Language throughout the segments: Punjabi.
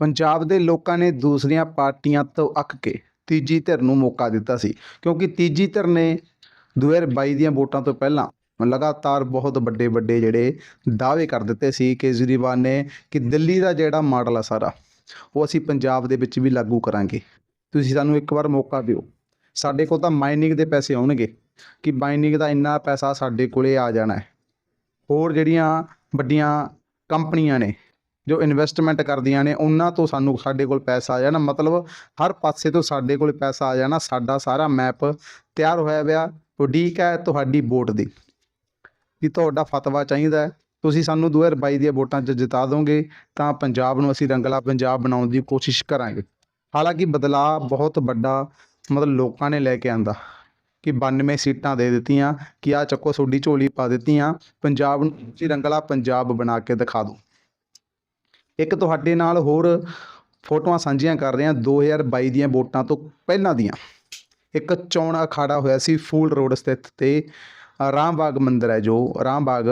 ਪੰਜਾਬ ਦੇ ਲੋਕਾਂ ਨੇ ਦੂਸਰੀਆਂ ਪਾਰਟੀਆਂ ਤੋਂ ਅੱਕ ਕੇ ਤੀਜੀ ਧਿਰ ਨੂੰ ਮੌਕਾ ਦਿੱਤਾ ਸੀ, ਕਿਉਂਕਿ ਤੀਜੀ ਧਿਰ ਨੇ 2022 ਦੀਆਂ ਵੋਟਾਂ ਤੋਂ ਪਹਿਲਾਂ ਲਗਾਤਾਰ ਬਹੁਤ ਵੱਡੇ ਵੱਡੇ ਜਿਹੜੇ ਦਾਅਵੇ ਕਰ ਦਿੱਤੇ ਸੀ ਕੇਜਰੀਵਾਲ ਨੇ ਕਿ ਦਿੱਲੀ ਦਾ ਜਿਹੜਾ ਮਾਡਲ ਆ ਸਾਰਾ, ਉਹ ਅਸੀਂ ਪੰਜਾਬ ਦੇ ਵਿੱਚ ਵੀ ਲਾਗੂ ਕਰਾਂਗੇ। ਤੁਸੀਂ ਸਾਨੂੰ ਇੱਕ ਵਾਰ ਮੌਕਾ ਦਿਓ। ਸਾਡੇ ਕੋਲ ਤਾਂ ਮਾਈਨਿੰਗ ਦੇ ਪੈਸੇ ਆਉਣਗੇ ਕਿ ਮਾਈਨਿੰਗ ਦਾ ਇੰਨਾ ਪੈਸਾ ਸਾਡੇ ਕੋਲੇ ਆ ਜਾਣਾ ਹੈ। ਹੋਰ ਜਿਹੜੀਆਂ ਵੱਡੀਆਂ ਕੰਪਨੀਆਂ ਨੇ ਜੋ ਇਨਵੈਸਟਮੈਂਟ ਕਰਦੀਆਂ ਨੇ, ਉਹਨਾਂ ਤੋਂ ਸਾਨੂੰ ਸਾਡੇ ਕੋਲ ਪੈਸਾ ਆ ਜਾਣਾ। ਮਤਲਬ ਹਰ ਪਾਸੇ ਤੋਂ ਸਾਡੇ ਕੋਲ ਪੈਸਾ ਆ ਜਾਣਾ। ਸਾਡਾ ਸਾਰਾ ਮੈਪ ਤਿਆਰ ਹੋਇਆ ਪਿਆ। ਉਡੀਕ ਹੈ ਤੁਹਾਡੀ ਵੋਟ ਦੀ। ਵੀ ਤੁਹਾਡਾ ਫਤਵਾ ਚਾਹੀਦਾ ਹੈ। ਤੁਸੀਂ ਸਾਨੂੰ 2022 ਦੀਆਂ ਵੋਟਾਂ 'ਚ ਜਿਤਾ ਦੋਗੇ, ਤਾਂ ਪੰਜਾਬ ਨੂੰ ਅਸੀਂ ਰੰਗਲਾ ਪੰਜਾਬ ਬਣਾਉਣ ਦੀ ਕੋਸ਼ਿਸ਼ ਕਰਾਂਗੇ। ਹਾਲਾਂਕਿ ਬਦਲਾਅ ਬਹੁਤ ਵੱਡਾ ਮਤਲਬ ਲੋਕਾਂ ਨੇ ਲੈ ਕੇ ਆਂਦਾ ਕਿ 92 ਸੀਟਾਂ ਦੇ ਦਿੱਤੀਆਂ, ਕਿ ਆ ਚੱਕੋ ਤੁਹਾਡੀ ਝੋਲੀ ਪਾ ਦਿੱਤੀਆਂ ਪੰਜਾਬ ਨੂੰ ਰੰਗਲਾ ਪੰਜਾਬ ਬਣਾ ਕੇ ਦਿਖਾ ਦਿਓ। ਇੱਕ ਤੁਹਾਡੇ ਨਾਲ ਹੋਰ ਫੋਟੋਆਂ ਸਾਂਝੀਆਂ ਕਰ ਰਹੇ ਹਾਂ 2022 ਦੀਆਂ ਵੋਟਾਂ ਤੋਂ ਪਹਿਲਾਂ ਦੀਆਂ। ਇੱਕ ਚੋਣ ਅਖਾੜਾ ਹੋਇਆ ਸੀ ਫੂਲ ਰੋਡ ਸਥਿਤ ਤੇ ਅ, ਰਾਮਬਾਗ ਮੰਦਿਰ ਹੈ ਜੋ ਰਾਮਬਾਗ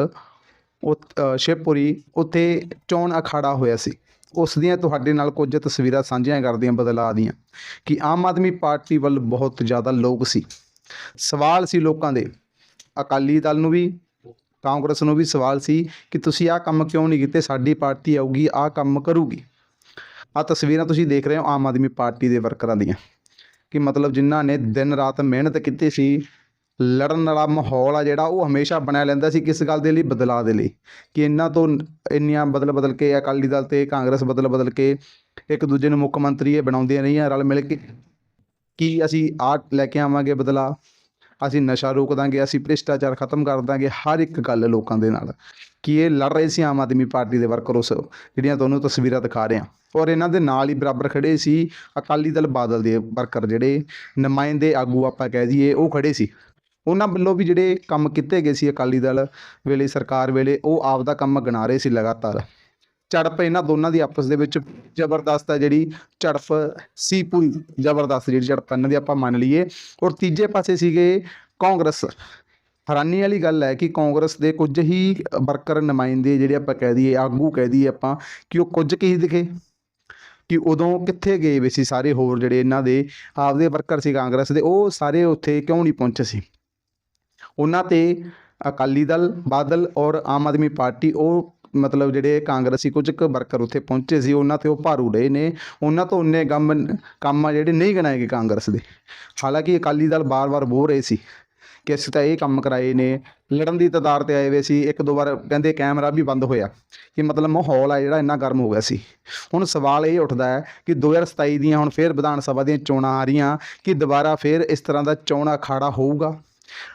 ਉਹ ਅ, ਸ਼ਿਵਪੁਰੀ ਉੱਥੇ ਚੋਣ ਅਖਾੜਾ ਹੋਇਆ ਸੀ। ਉਸ ਦੀਆਂ ਤੁਹਾਡੇ ਨਾਲ ਕੁਝ ਤਸਵੀਰਾਂ ਸਾਂਝੀਆਂ ਕਰਦੀਆਂ ਬਦਲਾਅ ਦੀਆਂ ਕਿ ਆਮ ਆਦਮੀ ਪਾਰਟੀ ਵੱਲ ਬਹੁਤ ਜ਼ਿਆਦਾ ਲੋਕ ਸੀ। ਸਵਾਲ ਸੀ ਲੋਕਾਂ ਦੇ। ਅਕਾਲੀ ਦਲ ਨੂੰ ਵੀ ਕਾਂਗਰਸ ਨੂੰ ਵੀ ਸਵਾਲ ਸੀ ਕਿ ਤੁਸੀਂ ਆਹ ਕੰਮ ਕਿਉਂ ਨਹੀਂ ਕੀਤੇ? ਸਾਡੀ ਪਾਰਟੀ ਆਊਗੀ ਆਹ ਕੰਮ ਕਰੂਗੀ। ਆਹ ਤਸਵੀਰਾਂ ਤੁਸੀਂ ਦੇਖ ਰਹੇ ਹੋ ਆਮ ਆਦਮੀ ਪਾਰਟੀ ਦੇ ਵਰਕਰਾਂ ਦੀਆਂ। ਕਿ ਮਤਲਬ ਜਿਨ੍ਹਾਂ ਨੇ ਦਿਨ ਰਾਤ ਮਿਹਨਤ ਕੀਤੀ ਸੀ ਲੜਨ ਵਾਲਾ ਮਾਹੌਲ ਆ ਜਿਹੜਾ ਉਹ ਹਮੇਸ਼ਾ ਬਣਿਆ ਲੈਂਦਾ ਸੀ ਕਿਸ ਗੱਲ ਦੇ ਲਈ? ਬਦਲਾਅ ਦੇ ਲਈ। ਕਿ ਇਹਨਾਂ ਤੋਂ ਇੰਨੀਆਂ ਬਦਲ ਬਦਲ ਕੇ ਅਕਾਲੀ ਦਲ ਤੇ ਕਾਂਗਰਸ ਬਦਲ ਬਦਲ ਕੇ ਇੱਕ ਦੂਜੇ ਨੂੰ ਮੁੱਖ ਮੰਤਰੀ ਇਹ ਬਣਾਉਂਦੀਆਂ ਰਹੀਆਂ ਰਲ ਮਿਲ ਕੇ। ਕਿ ਅਸੀਂ ਆਹ ਲੈ ਕੇ ਆਵਾਂਗੇ ਬਦਲਾਅ? ਅਸੀਂ ਨਸ਼ਾ ਰੋਕ ਦਾਂਗੇ, ਅਸੀਂ ਭ੍ਰਿਸ਼ਟਾਚਾਰ ਖਤਮ ਕਰ ਦਾਂਗੇ, ਹਰ ਇੱਕ ਗੱਲ ਲੋਕਾਂ ਦੇ ਨਾਲ। ਕਿ ਇਹ ਲੜ ਰਹੇ ਸੀ ਆਮ ਆਦਮੀ ਪਾਰਟੀ ਦੇ ਵਰਕਰ ਉਸ, ਜਿਹੜੀਆਂ ਤੁਹਾਨੂੰ ਤਸਵੀਰਾਂ ਦਿਖਾ ਰਹੇ। ਹਾਂ ਔਰ ਇਹਨਾਂ ਦੇ ਨਾਲ ਹੀ ਬਰਾਬਰ ਖੜੇ ਸੀ ਅਕਾਲੀ ਦਲ ਬਾਦਲ ਦੇ ਵਰਕਰ ਜਿਹੜੇ, ਨੁਮਾਇੰਦੇ ਆਗੂ ਆਪਾਂ ਕਹਿ ਦਈਏ, ਉਹ ਖੜੇ ਸੀ। ਉਹਨਾਂ ਵੱਲੋਂ ਵੀ ਜਿਹੜੇ ਕੰਮ ਕੀਤੇ ਗਏ ਸੀ ਅਕਾਲੀ ਦਲ ਵੇਲੇ, ਸਰਕਾਰ ਵੇਲੇ, ਉਹ ਆਪ ਦਾ ਕੰਮ ਗਿਣਾ ਰਹੇ ਸੀ ਲਗਾਤਾਰ। ਝੜਪ ਇਹਨਾਂ ਦੋਨਾਂ ਦੀ ਆਪਸ ਦੇ ਵਿੱਚ ਜ਼ਬਰਦਸਤ ਹੈ, ਜਿਹੜੀ ਝੜਪ ਸੀ ਪੂਰੀ ਜ਼ਬਰਦਸਤ ਜਿਹੜੀ ਝੜਪ ਇਹਨਾਂ ਦੀ ਆਪਾਂ ਮੰਨ ਲਈਏ। ਔਰ ਤੀਜੇ ਪਾਸੇ ਸੀਗੇ ਕਾਂਗਰਸ। ਹੈਰਾਨੀ ਵਾਲੀ ਗੱਲ ਹੈ ਕਿ ਕਾਂਗਰਸ ਦੇ ਕੁਝ ਹੀ ਵਰਕਰ ਨੁਮਾਇੰਦੇ ਜਿਹੜੇ ਆਪਾਂ ਕਹਿ ਦਈਏ, ਆਗੂ ਕਹਿ ਦਈਏ ਆਪਾਂ, ਕਿ ਉਹ ਕੁਝ ਕੀ ਦਿਖੇ ਕਿ ਉਦੋਂ ਕਿੱਥੇ ਗਏ ਵੇ ਸੀ ਸਾਰੇ ਹੋਰ ਜਿਹੜੇ ਇਹਨਾਂ ਦੇ ਆਪਦੇ ਵਰਕਰ ਸੀ ਕਾਂਗਰਸ ਦੇ, ਉਹ ਸਾਰੇ ਉੱਥੇ ਕਿਉਂ ਨਹੀਂ ਪਹੁੰਚੇ ਸੀ? ਉਹਨਾਂ ਤੇ ਅਕਾਲੀ ਦਲ, ਬਾਦਲ ਔਰ ਆਮ ਆਦਮੀ ਪਾਰਟੀ, ਉਹ ਮਤਲਬ ਜਿਹੜੇ ਕਾਂਗਰਸੀ ਕੁਝ ਕੁ ਵਰਕਰ ਉੱਥੇ ਪਹੁੰਚੇ ਸੀ, ਉਹਨਾਂ ਤੇ ਉਹ ਭਾਰੂ ਰਹੇ ਨੇ। ਉਹਨਾਂ ਤੋਂ ਉਹਨੇ ਕੰਮ ਕੰਮ ਆ ਜਿਹੜੇ ਨਹੀਂ ਗਣਾਏ ਗਏ ਕਾਂਗਰਸ ਦੇ। ਹਾਲਾਂਕਿ ਅਕਾਲੀ ਦਲ ਬਾਰ-ਬਾਰ ਬੋਲ ਰਹੇ ਸੀ ਕਿ ਅਸੀਂ ਤਾਂ ਇਹ ਕੰਮ ਕਰਾਏ ਨੇ। ਲੜਨ ਦੀ ਤਦਾਰ ਤੇ ਆਏ ਵੇ ਸੀ। ਇੱਕ ਦੋ ਵਾਰ ਕਹਿੰਦੇ ਕੈਮਰਾ ਵੀ ਬੰਦ ਹੋਇਆ ਕਿ ਮਤਲਬ ਮਾਹੌਲ ਆ ਜਿਹੜਾ ਇੰਨਾ ਗਰਮ ਹੋ ਗਿਆ ਸੀ। ਹੁਣ ਸਵਾਲ ਇਹ ਉੱਠਦਾ ਹੈ ਕਿ 2027 ਦੀਆਂ ਹੁਣ ਫੇਰ ਵਿਧਾਨ ਸਭਾ ਦੀਆਂ ਚੋਣਾਂ ਆ ਰਹੀਆਂ ਕਿ ਦੁਬਾਰਾ ਫੇਰ ਇਸ ਤਰ੍ਹਾਂ ਦਾ ਚੋਣ ਅਖਾੜਾ ਹੋਊਗਾ?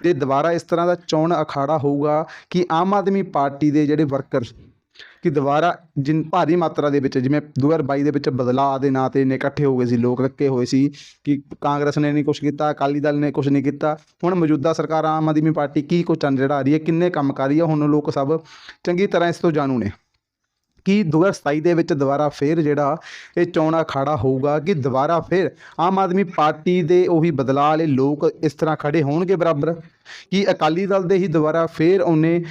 ਤੇ ਦੁਬਾਰਾ ਇਸ ਤਰ੍ਹਾਂ ਦਾ ਚੋਣ ਅਖਾੜਾ ਹੋਊਗਾ ਕਿ ਆਮ ਆਦਮੀ ਪਾਰਟੀ ਦੇ ਜਿਹੜੇ ਵਰਕਰ ਕਿ ਦੁਬਾਰਾ ਜਿਨ ਭਾਰੀ ਮਾਤਰਾ ਦੇ ਵਿੱਚ ਜਿਵੇਂ 2022 ਦੇ ਵਿੱਚ ਬਦਲਾਅ ਦੇ ਨਾਂ ਤੇ ਇੰਨੇ ਇਕੱਠੇ ਹੋ ਗਏ ਸੀ, ਲੋਕ ਇਕੱਠੇ ਹੋਏ ਸੀ ਕਿ ਕਾਂਗਰਸ ਨੇ ਨਹੀਂ ਕੁਝ ਕੀਤਾ, ਅਕਾਲੀ ਦਲ ਨੇ ਕੁਝ ਨਹੀਂ ਕੀਤਾ। ਹੁਣ ਮੌਜੂਦਾ ਸਰਕਾਰ ਆਮ ਆਦਮੀ ਪਾਰਟੀ ਕੀ ਕੁਝ ਚੰਦ ਆ ਰਹੀ ਹੈ ਕਿੰਨੇ ਕੰਮ ਕਰ ਰਹੀ ਹੈ ਹੁਣ ਲੋਕ ਸਭ ਚੰਗੀ ਤਰ੍ਹਾਂ ਇਸ ਤੋਂ ਜਾਣੂ ਨੇ। ਕਿ 2027 ਦੇ ਵਿੱਚ ਦੁਬਾਰਾ ਫੇਰ ਜਿਹੜਾ ਇਹ ਚੋਣ ਅਖਾੜਾ ਹੋਊਗਾ, ਕਿ ਦੁਬਾਰਾ ਫੇਰ ਆਮ ਆਦਮੀ ਪਾਰਟੀ ਦੇ ਉਹੀ ਬਦਲਾਅ ਵਾਲੇ ਲੋਕ ਇਸ ਤਰ੍ਹਾਂ ਖੜੇ ਹੋਣਗੇ ਬਰਾਬਰ? ਕਿ ਅਕਾਲੀ ਦਲ ਦੇ ਹੀ ਦੁਬਾਰਾ ਫੇਰ ਉਹਨੇ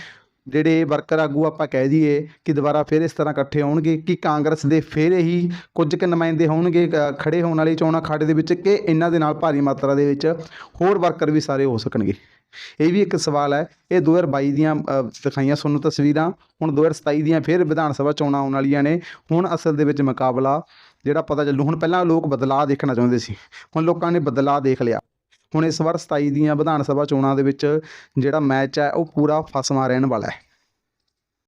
ਜਿਹੜੇ ਵਰਕਰ ਆਗੂ ਆਪਾਂ ਕਹਿ ਦਈਏ ਕਿ ਦੁਬਾਰਾ ਫਿਰ ਇਸ ਤਰ੍ਹਾਂ ਇਕੱਠੇ ਹੋਣਗੇ ਕਿ ਕਾਂਗਰਸ ਦੇ ਫਿਰ ਹੀ ਕੁਝ ਕੁ ਨੁਮਾਇੰਦੇ ਹੋਣਗੇ ਅ, ਖੜੇ ਹੋਣ ਵਾਲੀ ਚੋਣਾਂ ਅਖਾੜੇ ਦੇ ਵਿੱਚ ਕਿ ਇਹਨਾਂ ਦੇ ਨਾਲ ਭਾਰੀ ਮਾਤਰਾ ਦੇ ਵਿੱਚ ਹੋਰ ਵਰਕਰ ਵੀ ਸਾਰੇ ਹੋ ਸਕਣਗੇ। ਇਹ ਵੀ ਇੱਕ ਸਵਾਲ ਹੈ। ਇਹ 2022 ਦੀਆਂ ਦਿਖਾਈਆਂ ਤੁਹਾਨੂੰ ਤਸਵੀਰਾਂ ਹੁਣ 2027 ਦੀਆਂ ਫਿਰ ਵਿਧਾਨ ਸਭਾ ਚੋਣਾਂ ਆਉਣ ਵਾਲੀਆਂ ਨੇ। ਹੁਣ ਅਸਲ ਦੇ ਵਿੱਚ ਮੁਕਾਬਲਾ ਜਿਹੜਾ ਪਤਾ ਚੱਲੂ ਹੁਣ ਪਹਿਲਾਂ ਲੋਕ ਬਦਲਾਅ ਦੇਖਣਾ ਚਾਹੁੰਦੇ ਸੀ ਹੁਣ ਲੋਕਾਂ ਨੇ ਬਦਲਾਅ ਦੇਖ ਲਿਆ। ਹੁਣ ਇਸ ਵਾਰ 27 ਦੀਆਂ ਵਿਧਾਨ ਸਭਾ ਚੋਣਾਂ ਦੇ ਵਿੱਚ ਜਿਹੜਾ ਮੈਚ ਹੈ ਉਹ ਪੂਰਾ ਫਸਵਾ ਰਹਿਣ ਵਾਲਾ ਹੈ।